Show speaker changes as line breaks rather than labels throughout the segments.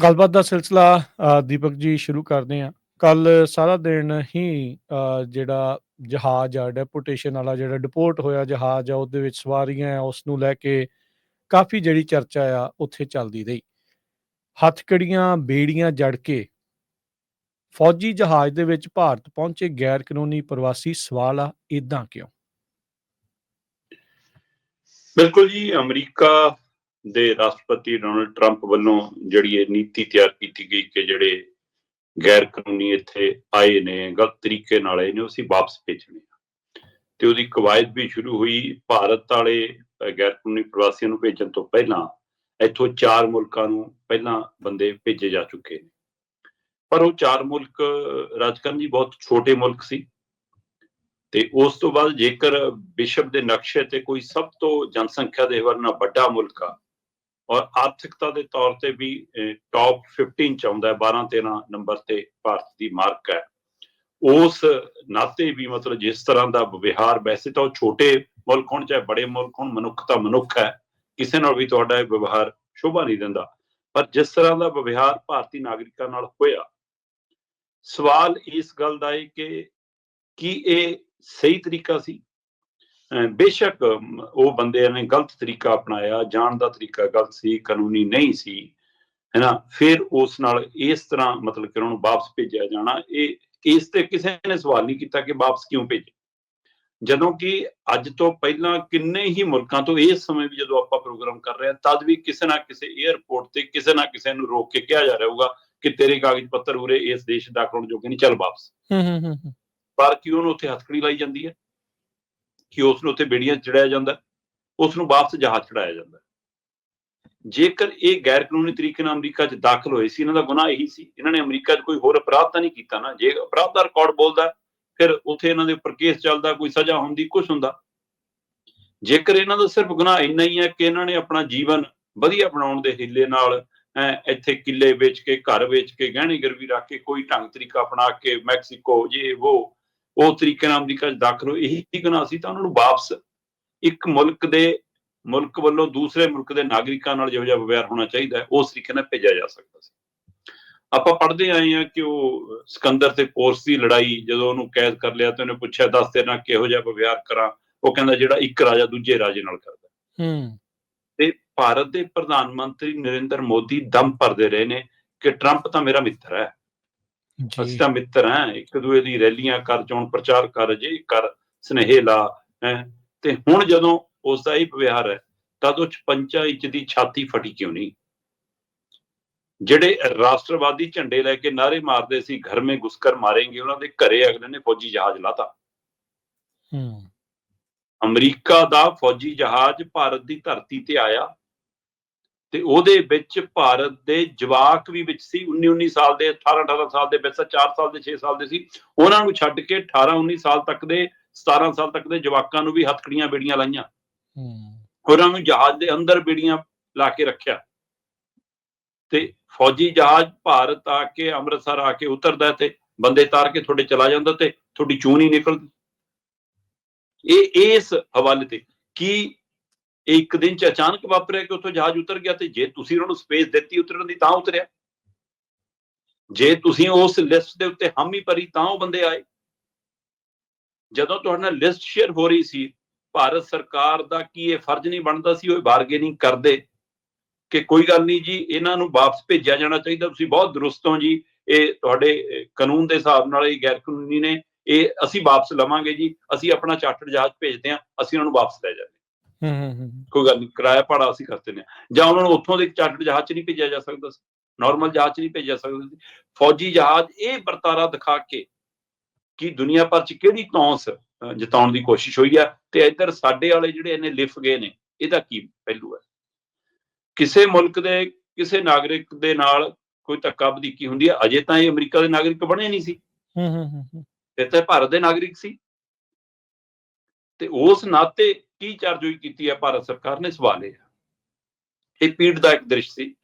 ਗੱਲਬਾਤ ਦਾ ਸਿਲਸਿਲਾ ਦੀਪਕ ਜੀ ਸ਼ੁਰੂ ਕਰਦੇ ਹਾਂ। ਕੱਲ ਸਾਰਾ ਦਿਨ ਹੀ ਜਿਹੜਾ ਜਹਾਜ਼ ਆ ਡੈਪੂਟੇਸ਼ਨ ਵਾਲਾ ਜਿਹੜਾ ਡਿਪੋਰਟ ਹੋਇਆ ਜਹਾਜ਼ ਆ, ਉਹਦੇ ਵਿੱਚ ਸਵਾਰੀਆਂ ਉਸ ਨੂੰ ਲੈ ਕੇ ਕਾਫੀ ਜਿਹੜੀ ਚਰਚਾ ਆ, ਉੱਥੇ ਚੱਲਦੀ ਰਹੀ। ਹੱਥਕੜੀਆਂ, ਬੇੜੀਆਂ ਜੜ ਕੇ ਫੌਜੀ ਜਹਾਜ਼ ਦੇ ਵਿੱਚ ਭਾਰਤ ਪਹੁੰਚੇ ਗੈਰ ਕਾਨੂੰਨੀ ਪ੍ਰਵਾਸੀ ਸਵਾਲ ਆ ਇਦਾਂ ਕਿਉਂ?
ਬਿਲਕੁਲ ਜੀ, ਅਮਰੀਕਾ ਦੇ ਰਾਸ਼ਟਰਪਤੀ ਡੋਨਲਡ ਟਰੰਪ ਵੱਲੋਂ ਜਿਹੜੀ ਇਹ ਨੀਤੀ ਤਿਆਰ ਕੀਤੀ ਗਈ ਕਿ ਜਿਹੜੇ ਗੈਰ ਕਾਨੂੰਨੀ ਇੱਥੇ ਆਏ ਨੇ, ਗਲਤ ਤਰੀਕੇ ਨਾਲ ਆਏ ਨੇ, ਉਹ ਅਸੀਂ ਵਾਪਸ ਭੇਜਣੇ ਆ। ਤੇ ਉਹਦੀ ਕਵਾਇਦ ਵੀ ਸ਼ੁਰੂ ਹੋਈ, ਭਾਰਤ ਵਾਲੇ ਗੈਰ ਕਾਨੂੰਨੀ ਪ੍ਰਵਾਸੀਆਂ ਨੂੰ ਭੇਜਣ ਤੋਂ ਪਹਿਲਾਂ, ਇੱਥੋਂ ਚਾਰ ਮੁਲਕਾਂ ਨੂੰ ਪਹਿਲਾਂ ਬੰਦੇ ਭੇਜੇ ਜਾ ਚੁੱਕੇ ਨੇ। ਪਰ ਉਹ ਚਾਰ ਮੁਲਕ, ਰਾਜਕਰਨ ਜੀ ਬਹੁਤ ਛੋਟੇ ਮੁਲਕ ਸੀ। ਤੇ ਉਸ ਤੋਂ ਬਾਅਦ ਜੇਕਰ ਵਿਸ਼ਵ ਦੇ ਨਕਸ਼ੇ ਤੇ ਕੋਈ ਸਭ ਤੋਂ ਜਨਸੰਖਿਆ ਦੇ ਹਵਾਲੇ ਨਾਲ ਵੱਡਾ ਮੁਲਕ ਆ ਔਰ ਆਰਥਿਕਤਾ ਦੇ ਤੌਰ ਤੇ ਵੀ ਟੌਪ 15 ਚ ਆਉਂਦਾ ਹੈ 12 13 ਨੰਬਰ ਤੇ ਭਾਰਤ ਦੀ ਮਾਰਕ ਹੈ। ਉਸ ਨਾਤੇ ਵੀ ਮਤਲਬ ਜਿਸ ਤਰ੍ਹਾਂ ਦਾ ਵਿਵਹਾਰ ਵੈਸੇ ਤਾਂ ਉਹ ਛੋਟੇ ਮੁਲਕ ਹੋਣ ਚਾਹੇ ਬੜੇ ਮੁਲਕ ਹੋਣ, ਮਨੁੱਖ ਤਾਂ ਮਨੁੱਖ ਹੈ, ਕਿਸੇ ਨਾਲ ਵੀ ਤੁਹਾਡਾ ਇਹ ਵਿਵਹਾਰ ਸ਼ੋਭਾ ਨਹੀਂ ਦਿੰਦਾ। ਪਰ ਜਿਸ ਤਰ੍ਹਾਂ ਦਾ ਵਿਵਹਾਰ ਭਾਰਤੀ ਨਾਗਰਿਕਾਂ ਨਾਲ ਹੋਇਆ, ਸਵਾਲ ਇਸ ਗੱਲ ਦਾ ਹੈ ਕਿ ਕੀ ਇਹ ਸਹੀ ਤਰੀਕਾ ਸੀ? ਬੇਸ਼ੱਕ ਉਹ ਬੰਦੇ ਨੇ ਗਲਤ ਤਰੀਕਾ ਅਪਣਾਇਆ ਜਾਣ ਦਾ ਤਰੀਕਾ ਗਲਤ ਸੀ ਕਾਨੂੰਨੀ ਨਹੀਂ ਸੀ ਹੈਨਾ? ਫਿਰ ਉਸ ਨਾਲ ਇਸ ਤਰ੍ਹਾਂ ਮਤਲਬ ਕਿ ਉਹਨਾਂ ਨੂੰ ਵਾਪਸ ਭੇਜਿਆ ਜਾਣਾ ਇਹ ਇਸ ਤੇ ਕਿਸੇ ਨੇ ਸਵਾਲ ਨਹੀਂ ਕੀਤਾ ਕਿ ਵਾਪਸ ਕਿਉਂ ਭੇਜੇ? ਜਦੋਂ ਕਿ ਅੱਜ ਤੋਂ ਪਹਿਲਾਂ ਕਿੰਨੇ ਹੀ ਮੁਲਕਾਂ ਤੋਂ ਇਸ ਸਮੇਂ ਵੀ ਜਦੋਂ ਆਪਾਂ ਪ੍ਰੋਗਰਾਮ ਕਰ ਰਹੇ ਹਾਂ ਤਦ ਵੀ ਕਿਸੇ ਨਾ ਕਿਸੇ 에ਅਰਪੋਰਟ ਤੇ ਕਿਸੇ ਨਾ ਕਿਸੇ ਨੂੰ ਰੋਕ ਕੇ ਕਿਹਾ ਜਾ ਰਿਹਾ ਹੋਊਗਾ ਕਿ ਤੇਰੇ ਕਾਗਜ਼ ਪੱਤਰ ਉਰੇ ਇਸ ਦੇਸ਼ ਦਾ ਦਾਖਲ ਹੋਣ ਜੋਗੇ ਨਹੀਂ ਚੱਲ ਵਾਪਸ।
ਹੂੰ ਹੂੰ ਹੂੰ
ਪਰ ਕਿ ਉਹਨੂੰ ਉੱਥੇ ਹੱਥਕੜੀ ਲਾਈ ਜਾਂਦੀ ਹੈ? ਕਿ ਉਸ ਨੂੰ ਉੱਥੇ ਬੇੜੀਆਂ 'ਚ ਚੜਾਇਆ ਜਾਂਦਾ ਹੈ, ਉਸ ਨੂੰ ਵਾਪਸ ਜਹਾਜ਼ ਚੜਾਇਆ ਜਾਂਦਾ ਜੇਕਰ ਇਹ ਗੈਰ ਕਾਨੂੰਨੀ ਤਰੀਕੇ ਨਾਲ ਅਮਰੀਕਾ 'ਚ ਦਾਖਲ ਹੋਏ ਸੀ ਇਹਨਾਂ ਦਾ ਗੁਨਾਹ ਇਹੀ ਸੀ ਇਹਨਾਂ ਨੇ ਅਮਰੀਕਾ 'ਚ ਕੋਈ ਹੋਰ ਅਪਰਾਧ ਤਾਂ ਨਹੀਂ ਕੀਤਾ ਨਾ। ਜੇ ਅਪਰਾਧ ਦਾ ਰਿਕਾਰਡ ਬੋਲਦਾ ਫਿਰ ਉੱਥੇ ਇਹਨਾਂ ਦੇ ਉੱਪਰ ਕੇਸ ਚੱਲਦਾ ਕੋਈ ਸਜ਼ਾ ਹੁੰਦੀ ਕੁਝ ਹੁੰਦਾ। ਜੇਕਰ ਇਹਨਾਂ ਦਾ ਸਿਰਫ ਗੁਨਾਹ ਇੰਨਾ ਹੀ ਹੈ ਕਿ ਇਹਨਾਂ ਨੇ ਆਪਣਾ ਜੀਵਨ ਵਧੀਆ ਬਣਾਉਣ ਦੇ ਹਿੱਲੇ ਨਾਲ ਇੱਥੇ ਕਿੱਲੇ ਵੇਚ ਕੇ ਘਰ ਵੇਚ ਕੇ ਗਹਿਣੇ ਗਰਵੀ ਰੱਖ ਕੇ ਕੋਈ ਢੰਗ ਤਰੀਕਾ ਅਪਣਾ ਕੇ ਮੈਕਸੀਕੋ ਜੇ ਉਹ ਉਹ ਤਰੀਕੇ ਨਾਲ ਅਮਰੀਕਾ 'ਚ ਦਾਖਲ ਹੋਏ। ਇਹੀ ਗੁਨਾਹ ਸੀ ਤਾਂ ਉਹਨਾਂ ਨੂੰ ਵਾਪਸ ਇੱਕ ਮੁਲਕ ਦੇ ਮੁਲਕ ਵੱਲੋਂ ਦੂਸਰੇ ਮੁਲਕ ਦੇ ਨਾਗਰਿਕਾਂ ਨਾਲ ਜਿਹੋ ਜਿਹਾ ਵਿਵਹਾਰ ਹੋਣਾ ਚਾਹੀਦਾ ਹੈ ਉਸ ਤਰੀਕੇ ਨਾਲ ਭੇਜਿਆ ਜਾ ਸਕਦਾ ਸੀ। ਆਪਾਂ ਪੜ੍ਹਦੇ ਆਏ ਹਾਂ ਕਿ ਉਹ ਸਿਕੰਦਰ ਤੇ ਪੋਰਸ ਦੀ ਲੜਾਈ ਜਦੋਂ ਉਹਨੂੰ ਕੈਦ ਕਰ ਲਿਆ ਤੇ ਉਹਨੇ ਪੁੱਛਿਆ ਦੱਸ ਤੇਰੇ ਨਾਲ ਕਿਹੋ ਜਿਹਾ ਵਿਵਹਾਰ ਕਰਾਂ? ਉਹ ਕਹਿੰਦਾ ਜਿਹੜਾ ਇੱਕ ਰਾਜਾ ਦੂਜੇ ਰਾਜੇ ਨਾਲ ਕਰਦਾ।
ਹੂੰ।
ਤੇ ਭਾਰਤ ਦੇ ਪ੍ਰਧਾਨ ਮੰਤਰੀ ਨਰਿੰਦਰ ਮੋਦੀ ਦਮ ਭਰਦੇ ਰਹੇ ਨੇ ਕਿ ਟਰੰਪ ਤਾਂ ਮੇਰਾ ਮਿੱਤਰ ਹੈ। ਅਸੀਂ ਤਾਂ ਮਿੱਤਰ ਹਾਂ ਇੱਕ ਦੂਏ ਦੀ ਰੈਲੀਆਂ ਕਰ ਚੋਣ ਪ੍ਰਚਾਰ ਕਰ ਜੇ ਕਰ ਸਨੇਹੇ ਲਾ ਹੈ। ਤੇ ਹੁਣ ਜਦੋਂ ਉਸ ਦਾ ਇਹ ਵਿਵਹਾਰ ਹੈ ਤਦ ਉਹ 55 ਇੰਚ ਦੀ ਛਾਤੀ ਫਟੀ ਕਿਉਂ ਨਹੀਂ? ਜਿਹੜੇ ਰਾਸ਼ਟਰਵਾਦੀ ਝੰਡੇ ਲੈ ਕੇ ਨਾਰੇ ਮਾਰਦੇ ਸੀ ਘਰ ਮੇ ਘੁਸਕਰ ਮਾਰेंगे ਉਹਨਾਂ ਦੇ ਘਰੇ ਅਗਲੇ ਨੇ ਫੌਜੀ ਜਹਾਜ਼ ਲਾਤਾ।
ਹੂੰ।
ਅਮਰੀਕਾ ਦਾ ਫੌਜੀ ਜਹਾਜ਼ ਭਾਰਤ ਦੀ ਧਰਤੀ ਤੇ ਆਇਆ। ਤੇ ਉਹਦੇ ਵਿੱਚ ਭਾਰਤ ਦੇ ਜਵਾਕ ਵੀ ਵਿੱਚ ਸੀ 19 19 ਸਾਲ ਦੇ 18 18 ਸਾਲ ਦੇ ਵਿੱਚ ਤਾਂ 4 ਸਾਲ ਦੇ 6 ਸਾਲ ਦੇ ਸੀ। ਉਹਨਾਂ ਨੂੰ ਛੱਡ ਕੇ 18 19 ਸਾਲ ਤੱਕ ਦੇ 17 ਸਾਲ ਤੱਕ ਦੇ ਜਵਾਕਾਂ ਨੂੰ ਵੀ ਹੱਥਕੜੀਆਂ ਬੇੜੀਆਂ ਲਾਈਆਂ।
ਹੂੰ।
ਉਹਨਾਂ ਨੂੰ ਜਹਾਜ਼ ਦੇ ਅੰਦਰ ਬੇੜੀਆਂ ਲਾ ਕੇ ਰੱਖਿਆ। ਤੇ ਫੌਜੀ ਜਹਾਜ਼ ਭਾਰਤ ਆ ਕੇ ਅੰਮ੍ਰਿਤਸਰ ਆ ਕੇ ਉਤਰਦਾ ਤੇ ਬੰਦੇ ਤਾਰ ਕੇ ਤੁਹਾਡੇ ਚਲਾ ਜਾਂਦਾ ਤੇ ਤੁਹਾਡੀ ਚੂਨ ਹੀ ਨਿਕਲਦੀ। ਇਹ ਇਸ ਹਵਾਲੇ ਤੇ ਕੀ ਇਹ ਇੱਕ ਦਿਨ ਚ ਅਚਾਨਕ ਵਾਪਰਿਆ ਕਿ ਉੱਥੋਂ ਜਹਾਜ਼ ਉਤਰ ਗਿਆ ਤੇ ਜੇ ਤੁਸੀਂ ਉਹਨਾਂ ਨੂੰ ਸਪੇਸ ਦਿੱਤੀ ਉਤਰਨ ਦੀ ਤਾਂ ਉਤਰਿਆ। ਜੇ ਤੁਸੀਂ ਉਸ ਲਿਸਟ ਦੇ ਉੱਤੇ ਹਾਮੀ ਭਰੀ ਤਾਂ ਉਹ ਬੰਦੇ ਆਏ। ਜਦੋਂ ਤੁਹਾਡੇ ਨਾਲ ਲਿਸਟ ਸ਼ੇਅਰ ਹੋ ਰਹੀ ਸੀ, ਭਾਰਤ ਸਰਕਾਰ ਦਾ ਕੀ ਇਹ ਫਰਜ਼ ਨਹੀਂ ਬਣਦਾ ਸੀ, ਉਹ ਬਾਰਗੇਨਿੰਗ ਕਰਦੇ ਕਿ ਕੋਈ ਗੱਲ ਨਹੀਂ ਜੀ, ਇਹਨਾਂ ਨੂੰ ਵਾਪਸ ਭੇਜਿਆ ਜਾਣਾ ਚਾਹੀਦਾ, ਤੁਸੀਂ ਬਹੁਤ ਦਰੁਸਤ ਹੋ ਜੀ। ਇਹ ਤੁਹਾਡੇ ਕਾਨੂੰਨ ਦੇ ਹਿਸਾਬ ਨਾਲ ਇਹ ਗੈਰ ਕਾਨੂੰਨੀ ਨੇ, ਇਹ ਅਸੀਂ ਵਾਪਸ ਲਵਾਂਗੇ ਜੀ, ਅਸੀਂ ਆਪਣਾ ਚਾਰਟਰ ਜਹਾਜ਼ ਭੇਜਦੇ ਹਾਂ, ਅਸੀਂ ਉਹਨਾਂ ਨੂੰ ਵਾਪਸ ਲੈ ਜਾਂਦੇ ਹਾਂ। ਕੋਈ ਗੱਲ ਨਹੀਂ ਕਿਰਾਇਆ ਭਾੜਾ ਅਸੀਂ ਦਿੰਦੇ ਹਾਂ ਜਾਂ ਉਹਨਾਂ ਨੂੰ ਉੱਥੋਂ ਦੇ ਚਾਰਟਰ ਜਹਾਜ਼ 'ਚ ਨਹੀਂ ਭੇਜਿਆ ਜਾ ਸਕਦਾ ਸੀ। ਨਾਰਮਲ ਜਹਾਜ਼ 'ਚ ਨਹੀਂ ਭੇਜਿਆ ਸਕਦਾ ਸੀ। ਫੌਜੀ ਜਹਾਜ਼ ਇਹ ਵਰਤਾਰਾ ਦਿਖਾ ਕੇ ਕਿ ਦੁਨੀਆ ਭਰ 'ਚ ਕਿਹੜੀ ਤੌਂਸ ਜਤਾਉਣ ਦੀ ਕੋਸ਼ਿਸ਼ ਹੋਈ ਆ ਤੇ ਇੱਧਰ ਸਾਡੇ ਵਾਲੇ ਜਿਹੜੇ ਇਹਨੇ ਲਿਫ ਗਏ ਨੇ ਇਹਦਾ ਕੀ ਪਹਿਲੂ ਹੈ? ਕਿਸੇ ਮੁਲਕ ਦੇ ਕਿਸੇ ਨਾਗਰਿਕ ਦੇ ਨਾਲ ਕੋਈ ਧੱਕਾ ਵਧੀਕੀ ਹੁੰਦੀ ਹੈ ਅਜੇ ਤਾਂ ਇਹ ਅਮਰੀਕਾ ਦੇ ਨਾਗਰਿਕ ਬਣੇ ਨਹੀਂ ਸੀ।
ਹੂੰ ਹੂੰ ਹੂੰ ਹੂੰ।
ਫਿਰ ਤਾਂ ਇਹ ਭਾਰਤ ਦੇ ਨਾਗਰਿਕ ਸੀ। ਤੇ ਉਸ ਨਾਤੇ ਕੀ ਚਾਰਜੋਈ ਕੀਤੀ ਹੈ ਭਾਰਤ ਸਰਕਾਰ ਨੇ ਸਵਾਲ ਇਹ ਇਹ ਪੀੜ ਦਾ ਇੱਕ ਦ੍ਰਿਸ਼ ਸੀ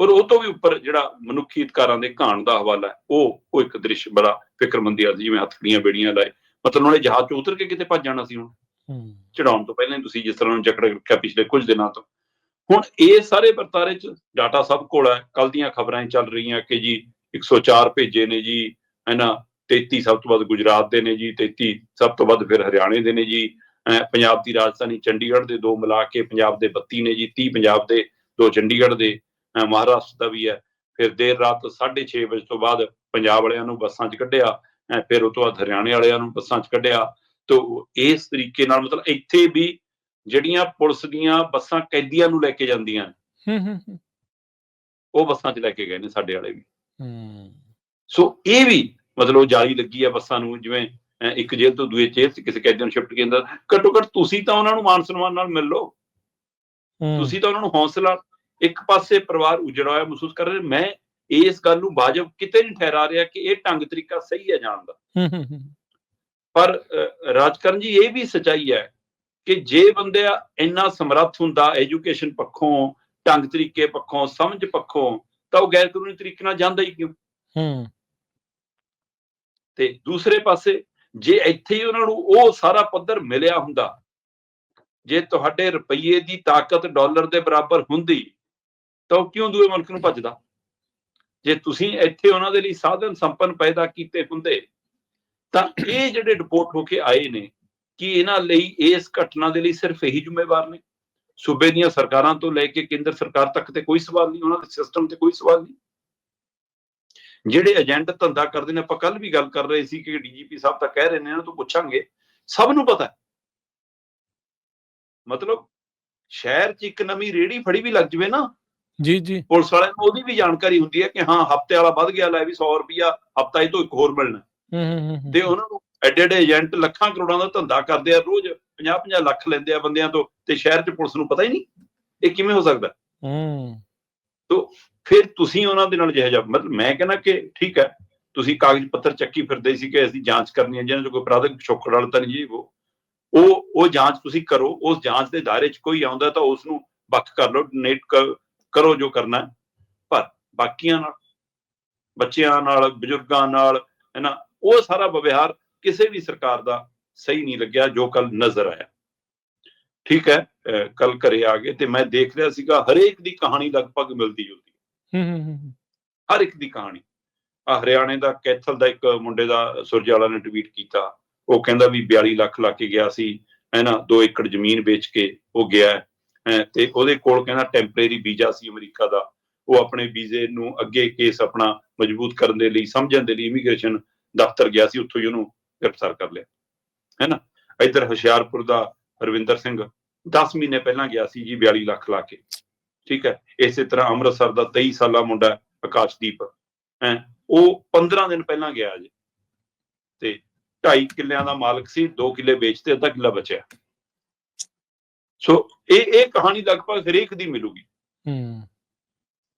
ਔਰ ਉਹ ਤੋਂ ਵੀ ਉੱਪਰ ਜਿਹੜਾ ਮਨੁੱਖੀ ਅਧਿਕਾਰਾਂ ਦੇ ਘਾਣ ਦਾ ਹਵਾਲਾ ਹੈ ਉਹ ਉਹ ਇੱਕ ਦ੍ਰਿਸ਼ ਬੜਾ ਫਿਕਰਮੰਦੀ ਆ ਜਿਵੇਂ ਹੱਥੜੀਆਂ ਬੇੜੀਆਂ ਲਾਏ। ਮਤਲਬ ਉਹਨੇ ਜਹਾਜ਼ ਤੋਂ ਉਤਰ ਕੇ ਕਿਤੇ ਭੱਜ ਜਾਣਾ ਸੀ ਹੁਣ। ਚੜਾਉਣ ਤੋਂ ਪਹਿਲਾਂ ਹੀ ਤੁਸੀਂ ਜਿਸ ਤਰ੍ਹਾਂ ਨੂੰ ਜਕੜ ਰੱਖਿਆ ਪਿਛਲੇ ਕੁਝ ਦਿਨਾਂ ਤੋਂ। ਹੁਣ ਇਹ ਸਾਰੇ ਵਰਤਾਰੇ ਚ ਡਾਟਾ ਸਭ ਕੋਲ ਹੈ। ਕੱਲ ਦੀਆਂ ਖਬਰਾਂ ਚੱਲ ਰਹੀਆਂ ਕਿ ਜੀ 104 ਭੇਜੇ ਨੇ ਜੀ ਹੈਨਾ 33 ਸਭ ਤੋਂ ਵੱਧ ਗੁਜਰਾਤ ਦੇ ਨੇ ਜੀ 33 ਸਭ ਤੋਂ ਵੱਧ ਫਿਰ ਹਰਿਆਣੇ ਦੇ ਨੇ ਜੀ। ਪੰਜਾਬ ਦੀ ਰਾਜਧਾਨੀ ਚੰਡੀਗੜ੍ਹ ਦੇ ਦੋ ਮਿਲਾ ਕੇ ਪੰਜਾਬ ਦੇ 32 ਨੇ ਜੀ 30 ਪੰਜਾਬ ਦੇ ਦੋ ਚੰਡੀਗੜ੍ਹ ਦੇ ਮਹਾਰਾਸ਼ਟਰ ਦਾ ਵੀ ਹੈ। ਫਿਰ ਦੇਰ ਰਾਤ 6:30 ਵਜੇ ਤੋਂ ਬਾਅਦ ਪੰਜਾਬ ਵਾਲਿਆਂ ਨੂੰ ਬੱਸਾਂ 'ਚ ਕੱਢਿਆ ਫਿਰ ਉਹ ਤੋਂ ਬਾਅਦ ਹਰਿਆਣੇ ਵਾਲਿਆਂ ਨੂੰ ਬੱਸਾਂ 'ਚ ਕੱਢਿਆ। ਤੋ ਇਸ ਤਰੀਕੇ ਨਾਲ ਮਤਲਬ ਇੱਥੇ ਵੀ ਜਿਹੜੀਆਂ ਪੁਲਿਸ ਦੀਆਂ ਬੱਸਾਂ ਕੈਦੀਆਂ ਨੂੰ ਲੈ ਕੇ ਜਾਂਦੀਆਂ
ਹੂੰ ਹੂੰ
ਉਹ ਬੱਸਾਂ 'ਚ ਲੈ ਕੇ ਗਏ ਨੇ ਸਾਡੇ ਵਾਲੇ ਵੀ।
ਹੂੰ।
ਸੋ ਇਹ ਵੀ ਮਤਲਬ ਜਾਰੀ ਲੱਗੀ ਆ ਬੱਸਾਂ ਨੂੰ ਜਿਵੇਂ ਇੱਕ ਜੇਲ੍ਹ ਤੋਂ ਦੂਏ ਜੇਲ੍ਹ 'ਚ ਕਿਸੇ ਕੈਦੀ ਨੂੰ ਸ਼ਿਫਟ ਕੀਤਾ ਘੱਟੋ ਘੱਟ ਤੁਸੀਂ ਤਾਂ ਉਹਨਾਂ ਨੂੰ ਮਾਨ ਸਨਮਾਨ ਨਾਲ ਮਿਲ ਲਓ। ਤੁਸੀਂ ਤਾਂ ਉਹਨਾਂ ਨੂੰ ਹੌਸਲਾ ਇੱਕ ਪਾਸੇ ਪਰਿਵਾਰ ਉਜੜਾ ਹੋਇਆ ਮਹਿਸੂਸ ਕਰ ਰਹੇ ਮੈਂ ਇਸ ਗੱਲ ਨੂੰ ਵਾਜਬ ਕਿਤੇ ਨਹੀਂ ਠਹਿਰਾ ਰਿਹਾ ਕਿ ਇਹ ਢੰਗ ਤਰੀਕਾ ਸਹੀ ਹੈ ਜਾਣ ਦਾ। ਪਰ ਰਾਜਕਰਨ ਜੀ ਇਹ ਵੀ ਸਚਾਈ ਹੈ ਕਿ ਜੇ ਬੰਦਾ ਇੰਨਾ ਸਮਰੱਥ ਹੁੰਦਾ ਐਜੂਕੇਸ਼ਨ ਪੱਖੋਂ ਢੰਗ ਤਰੀਕੇ ਪੱਖੋਂ ਸਮਝ ਪੱਖੋਂ ਤਾਂ ਉਹ ਗੈਰ ਕਾਨੂੰਨੀ ਤਰੀਕੇ ਨਾਲ ਜਾਂਦਾ ਹੀ ਕਿਉਂ?
ਹੂੰ।
ਤੇ ਦੂਸਰੇ ਪਾਸੇ ਜੇ ਇੱਥੇ ਹੀ ਉਹਨਾਂ ਨੂੰ ਉਹ ਸਾਰਾ ਪੱਧਰ ਮਿਲਿਆ ਹੁੰਦਾ, ਜੇ ਤੁਹਾਡੇ ਰੁਪਈਏ ਦੀ ਤਾਕਤ ਡਾਲਰ ਦੇ ਬਰਾਬਰ ਹੁੰਦੀ, ਤਾਂ ਉਹ ਕਿਉਂ ਦੂਏ ਮੁਲਕ ਨੂੰ ਭੱਜਦਾ? ਜੇ ਤੁਸੀਂ ਇੱਥੇ ਉਹਨਾਂ ਦੇ ਲਈ ਸਾਧਨ ਸੰਪਨ ਪੈਦਾ ਕੀਤੇ ਹੁੰਦੇ, ਤਾਂ ਇਹ ਜਿਹੜੇ ਰਿਪੋਰਟ ਹੋ ਕੇ ਆਏ ਨੇ, ਕਿ ਇਹਨਾਂ ਲਈ ਇਸ ਘਟਨਾ ਦੇ ਲਈ ਸਿਰਫ ਇਹੀ ਜ਼ਿੰਮੇਵਾਰ ਨੇ? ਸੂਬੇ ਦੀਆਂ ਸਰਕਾਰਾਂ ਤੋਂ ਲੈ ਕੇ ਕੇਂਦਰ ਸਰਕਾਰ ਤੱਕ ਤੇ ਕੋਈ ਸਵਾਲ ਨਹੀਂ, ਉਹਨਾਂ ਦੇ ਸਿਸਟਮ ਤੇ ਕੋਈ ਸਵਾਲ ਨਹੀਂ। ਜਿਹੜੇ ਏਜੰਟ ਧੰਦਾ ਕਰਦੇ ਨੇ ਆਪਾਂ ਕੱਲ ਵੀ ਗੱਲ ਕਰ ਰਹੇ ਸੀ ਕਿ ਡੀਜੀਪੀ ਸਾਹਿਬ ਤਾਂ ਕਹਿ ਰਹੇ ਨੇ ਇਹਨਾਂ ਤੋਂ ਪੁੱਛਾਂਗੇ। ਸਭ ਨੂੰ ਪਤਾ ਹੈ। ਮਤਲਬ ਸ਼ਹਿਰ 'ਚ ਇੱਕ ਨਵੀਂ ਰੇੜੀ ਫੜੀ ਵੀ ਲੱਗ ਜਵੇ ਨਾ।
ਜੀ ਜੀ।
ਪੁਲਿਸ ਵਾਲਿਆਂ ਨੂੰ ਉਹਦੀ ਵੀ ਜਾਣਕਾਰੀ ਹੁੰਦੀ ਹੈ ਕਿ ਹਾਂ ਹਫ਼ਤੇ ਵਾਲਾ ਵੱਧ ਗਿਆ ਲੈ ਵੀ 100 ਰੁਪਿਆ ਹਫਤਾ ਇਹ ਤੋਂ ਇੱਕ ਹੋਰ ਮਿਲਣਾ।
ਹੂੰ ਹੂੰ ਹੂੰ, ਹੂੰ।
ਤੇ ਉਹਨਾਂ ਨੂੰ ਐਡੇ ਐਡੇ ਏਜੰਟ ਲੱਖਾਂ ਕਰੋੜਾਂ ਦਾ ਧੰਦਾ ਕਰਦੇ ਆ ਰੋਜ਼ 50 50 ਲੱਖ ਲੈਂਦੇ ਆ ਬੰਦਿਆਂ ਤੋਂ ਤੇ ਸ਼ਹਿਰ 'ਚ ਪੁਲਿਸ ਨੂੰ ਪਤਾ ਹੀ ਨਹੀਂ। ਇਹ ਕਿਵੇਂ ਹੋ ਸਕਦਾ?
ਹੂੰ।
ਫਿਰ ਤੁਸੀਂ ਉਹਨਾਂ ਦੇ ਨਾਲ ਜਿਹੋ ਜਿਹਾ ਮਤਲਬ ਮੈਂ ਕਹਿੰਦਾ ਕਿ ਠੀਕ ਹੈ, ਤੁਸੀਂ ਕਾਗਜ਼ ਪੱਤਰ ਚੱਕੀ ਫਿਰਦੇ ਸੀ ਕਿ ਅਸੀਂ ਜਾਂਚ ਕਰਨੀ ਹੈ, ਜਿਹਨਾਂ 'ਚ ਕੋਈ ਅਪਰਾਧਿਕ ਪਿਛੋਕੜ ਵਾਲਾ ਤਾਂ ਨਹੀਂ ਜੀ ਉਹ। ਉਹ ਉਹ ਜਾਂਚ ਤੁਸੀਂ ਕਰੋ, ਉਸ ਜਾਂਚ ਦੇ ਦਾਇਰੇ 'ਚ ਕੋਈ ਆਉਂਦਾ ਤਾਂ ਉਸ ਨੂੰ ਵੱਖ ਕਰ ਲਓ ਡੋਨੇਟ ਕਰੋ ਜੋ ਕਰਨਾ ਪਰ ਬਾਕੀਆਂ ਨਾਲ, ਬੱਚਿਆਂ ਨਾਲ, ਬਜ਼ੁਰਗਾਂ ਨਾਲ, ਹੈ ਉਹ ਸਾਰਾ ਵਿਵਹਾਰ ਕਿਸੇ ਵੀ ਸਰਕਾਰ ਦਾ ਸਹੀ ਨਹੀਂ ਲੱਗਿਆ ਜੋ ਕੱਲ ਨਜ਼ਰ ਆਇਆ। ਠੀਕ ਹੈ ਕੱਲ ਘਰੇ ਆ ਗਏ ਤੇ ਮੈਂ ਦੇਖ ਰਿਹਾ ਸੀਗਾ ਹਰੇਕ ਦੀ ਕਹਾਣੀ ਲਗਭਗ ਮਿਲਦੀ ਜੁਲਦੀ
ਹੂੰ। ਹੂੰ ਹੂੰ,
ਹਰ ਇੱਕ ਦੀ ਕਹਾਣੀ। ਆ ਹਰਿਆਣੇ ਦਾ ਕੈਥਲ ਦਾ ਇੱਕ ਮੁੰਡੇ ਦਾ ਸੁਰਜਾਲਾ ਨੇ ਟਵੀਟ ਕੀਤਾ। ਉਹ ਕਹਿੰਦਾ ਵੀ 42 ਲੱਖ ਲਾ ਕੇ ਗਿਆ ਸੀ ਹੈ ਨਾ 2 ਏਕੜ ਜ਼ਮੀਨ ਵੇਚ ਕੇ ਉਹ ਗਿਆ ਤੇ ਉਹਦੇ ਕੋਲ ਕਹਿੰਦਾ ਟੈਂਪਰੇਰੀ ਵੀਜ਼ਾ ਸੀ ਅਮਰੀਕਾ ਦਾ। ਉਹ ਆਪਣੇ ਵੀਜ਼ੇ ਨੂੰ ਅੱਗੇ ਕੇਸ ਆਪਣਾ ਮਜ਼ਬੂਤ ਕਰਨ ਦੇ ਲਈ ਸਮਝਣ ਦੇ ਲਈ ਇਮੀਗ੍ਰੇਸ਼ਨ ਦਫ਼ਤਰ ਗਿਆ ਸੀ ਉੱਥੋਂ ਹੀ ਉਹਨੂੰ ਗ੍ਰਿਫਤਾਰ ਕਰ ਲਿਆ। ਹੈ ਨਾ ਇੱਧਰ ਹੁਸ਼ਿਆਰਪੁਰ ਦਾ ਰਵਿੰਦਰ ਸਿੰਘ 10 ਮਹੀਨੇ ਪਹਿਲਾਂ ਗਿਆ ਸੀ ਜੀ 42 ਲੱਖ ਲਾ ਕੇ। ਠੀਕ ਹੈ? ਇਸੇ ਤਰ੍ਹਾਂ ਅੰਮ੍ਰਿਤਸਰ ਦਾ 23 ਸਾਲਾ ਮੁੰਡਾ ਆਕਾਸ਼ਦੀਪ। ਹੈ? ਉਹ 15 ਦਿਨ ਪਹਿਲਾਂ ਗਿਆ ਜੀ। ਤੇ 2.5 ਕਿੱਲਿਆਂ ਦਾ ਮਾਲਕ ਸੀ 2 ਕਿੱਲੇ ਵੇਚਤੇ ਅੱਧਾ ਕਿੱਲਾ ਬਚਿਆ। ਸੋ ਇਹ ਇਹ ਕਹਾਣੀ ਲਗਭਗ ਹਰੇਕ ਦੀ ਮਿਲੂਗੀ।
ਹੂੰ।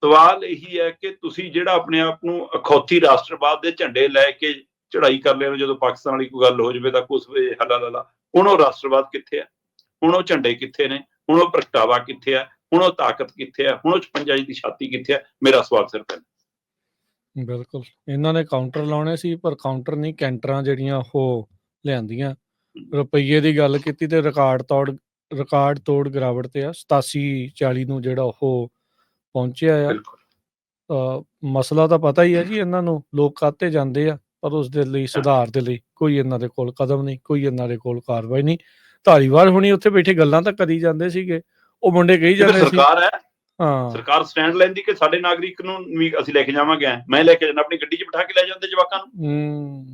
ਸਵਾਲ ਇਹੀ ਹੈ ਕਿ ਤੁਸੀਂ ਜਿਹੜਾ ਆਪਣੇ ਆਪ ਨੂੰ ਅਖੌਤੀ ਰਾਸ਼ਟਰਵਾਦ ਦੇ ਝੰਡੇ ਲੈ ਕੇ ਚੜ੍ਹਾਈ ਕਰ ਲਿਆ ਜਦੋਂ ਪਾਕਿਸਤਾਨ ਵਾਲੀ ਕੋਈ ਗੱਲ ਹੋ ਜਾਵੇ ਤਾਂ ਕੁਛ ਵੇ ਹਲਾ ਲਲਾ ਹੁਣ ਉਹ ਰਾਸ਼ਟਰਵਾਦ ਕਿੱਥੇ ਹੈ? ਹੁਣ ਉਹ ਝੰਡੇ ਕਿੱਥੇ ਨੇ? ਹੁਣ ਉਹ ਪ੍ਰਗਟਾਵਾ ਕਿੱਥੇ ਹੈ ਹੁਣ ਉਹ ਤਾਕਤ ਕਿੱਥੇ ਹੈ ਹੁਣ ਉਹ 56 ਦੀ ਛਾਤੀ ਕਿੱਥੇ ਹੈ ਮੇਰਾ ਸਵਾਲ ਸਿਰਫ ਹੈ।
ਬਿਲਕੁਲ। ਇਹਨਾਂ ਨੇ ਕਾਊਂਟਰ ਲਾਉਣੇ ਸੀ ਪਰ ਕਾਊਂਟਰ ਨਹੀਂ ਕੈਂਟਰਾਂ ਜਿਹੜੀਆਂ ਉਹ ਲਿਆਂਦੀਆਂ। ਰੁਪਈਏ ਦੀ ਗੱਲ ਕੀਤੀ ਤੇ ਰਿਕਾਰਡ ਤੋੜ ਰਿਕਾਰਡ ਤੋੜ ਗਿਰਾਵਟ ਤੇ ਆ। 87 40 ਨੂੰ ਜਿਹੜਾ ਉਹ ਪਹੁੰਚਿਆ ਆ। ਮਸਲਾ ਤਾਂ ਪਤਾ ਹੀ ਹੈ ਜੀ ਇਹਨਾਂ ਨੂੰ। ਲੋਕ ਕਾਤੇ ਜਾਂਦੇ ਆ ਪਰ ਉਸ ਦੇ ਲਈ ਸੁਧਾਰ ਦੇ ਲਈ ਕੋਈ ਇਹਨਾਂ ਦੇ ਕੋਲ ਕਦਮ ਨਹੀਂ ਕੋਈ ਇਹਨਾਂ ਦੇ ਕੋਲ ਕਾਰਵਾਈ ਨਹੀਂ। ਧਾਰੀਵਾਲ ਹੁਣੀ ਉੱਥੇ ਬੈਠੇ ਗੱਲਾਂ ਤਾਂ ਕਰੀ ਜਾਂਦੇ ਸੀਗੇ। ਉਹ ਮੁੰਡੇ ਕਹੀ ਜਾਂਦੇ ਸੀ।
ਸਰਕਾਰ ਹੈ।
ਹਾਂ।
ਸਰਕਾਰ ਸਟੈਂਡ ਲੈਂਦੀ ਕਿ ਸਾਡੇ ਨਾਗਰਿਕ ਨੂੰ ਵੀ ਅਸੀਂ ਲੈ ਕੇ ਜਾਵਾਂਗੇ। ਮੈਂ ਲੈ ਕੇ ਜਾਣਾ ਆਪਣੀ ਗੱਡੀ 'ਚ ਬਿਠਾ ਕੇ ਲੈ ਜਾਂਦੇ ਜਵਾਕਾਂ ਨੂੰ।
ਹੂੰ।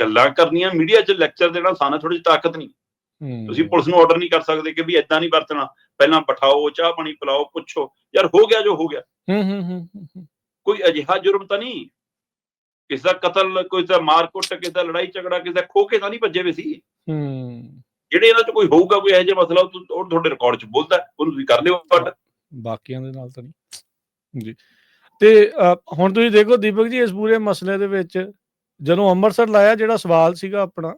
ਗੱਲਾਂ ਕਰਨੀਆਂ ਮੀਡੀਆ 'ਚ ਲੈਕਚਰ ਦੇਣਾ ਸਾਨੂੰ ਥੋੜੀ ਜਿਹੀ ਤਾਕਤ ਨਹੀਂ।
ਹੂੰ।
ਤੁਸੀਂ ਪੁਲਿਸ ਨੂੰ ਆਰਡਰ ਨਹੀਂ ਕਰ ਸਕਦੇ ਕਿ ਵੀ ਇਦਾਂ ਨਹੀਂ ਵਰਤਣਾ। ਪਹਿਲਾਂ ਬਿਠਾਓ ਚਾਹ ਪਾਣੀ ਪਿਲਾਓ ਪੁੱਛੋ। ਯਾਰ ਹੋ ਗਿਆ ਜੋ ਹੋ ਗਿਆ।
ਹੂੰ ਹੂੰ ਹੂੰ
ਕੋਈ ਅਜਿਹਾ ਜੁਰਮ ਤਾਂ ਨਹੀਂ। ਕਿਸ ਦਾ ਕਤਲ ਕੋਈ ਦਾ ਮਾਰ ਕੁੱਟ ਕਿਸ ਦਾ ਲੜਾਈ ਝਗੜਾ ਕਿਸ ਦਾ ਖੋ ਕੇ ਤਾਂ ਨਹੀਂ ਭੱਜੇ ਵੇ ਸੀ।
ਹੂੰ।
ਜਿਹੜੇ ਇਹਨਾਂ 'ਚ ਕੋਈ ਹੋਊਗਾ ਕੋਈ ਇਹੋ ਜਿਹਾ ਮਸਲਾ ਉਹ ਤੁਹਾਡੇ ਰਿਕਾਰਡ 'ਚ ਬੋਲਦਾ ਉਹਨੂੰ ਤੁਸੀਂ ਕਰ ਲਿਓ ਬਟ
ਬਾਕੀਆਂ ਦੇ ਨਾਲ ਤਾਂ ਨਹੀਂ। ਜੀ। ਤੇ ਹੁਣ ਤੁਸੀਂ ਦੇਖੋ ਦੀਪਕ ਜੀ ਇਸ ਪੂਰੇ ਮਸਲੇ ਦੇ ਵਿੱਚ ਜਦੋਂ ਅੰਮ੍ਰਿਤਸਰ ਲਾਇਆ ਜਿਹੜਾ ਸਵਾਲ ਸੀਗਾ ਆਪਣਾ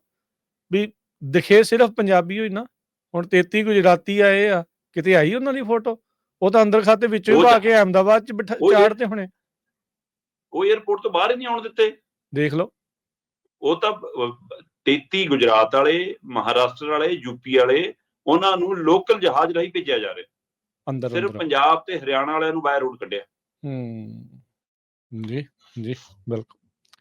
ਵੀ ਦਿਖੇ ਸਿਰਫ ਪੰਜਾਬੀ ਹੋਈ ਨਾ ਹੁਣ 33 ਗੁਜਰਾਤੀ ਆਏ ਆ ਕਿਤੇ ਆਈ ਉਹਨਾਂ ਦੀ ਫੋਟੋ? ਉਹ ਤਾਂ ਅੰਦਰ ਖਾਤੇ ਵਿੱਚੋਂ ਹੀ ਪਾ ਕੇ ਅਹਿਮਦਾਬਾਦ ਚ ਬਿਠਾ ਚਾੜਦੇ ਹੋਣੇ।
ਉਹ 에어ਪੋਰਟ ਤੋਂ ਬਾਹਰ ਹੀ ਨਹੀਂ ਆਉਣ ਦਿੱਤੇ।
ਦੇਖ ਲਓ।
ਉਹ ਤਾਂ 33 ਗੁਜਰਾਤ ਵਾਲੇ ਮਹਾਰਾਸ਼ਟਰ ਵਾਲੇ ਯੂਪੀ ਵਾਲੇ ਉਹਨਾਂ ਨੂੰ ਲੋਕਲ ਜਹਾਜ਼ ਰਾਹੀਂ ਭੇਜਿਆ ਜਾ ਰਿਹਾ।
ਅੰਦਰ
ਸਿਰਫ ਪੰਜਾਬ ਤੇ ਹਰਿਆਣਾ ਵਾਲਿਆਂ ਨੂੰ ਬਾਹਰ ਕੱਢਿਆ।
ਹੂੰ। ਜੀ ਜੀ ਬਿਲਕੁਲ।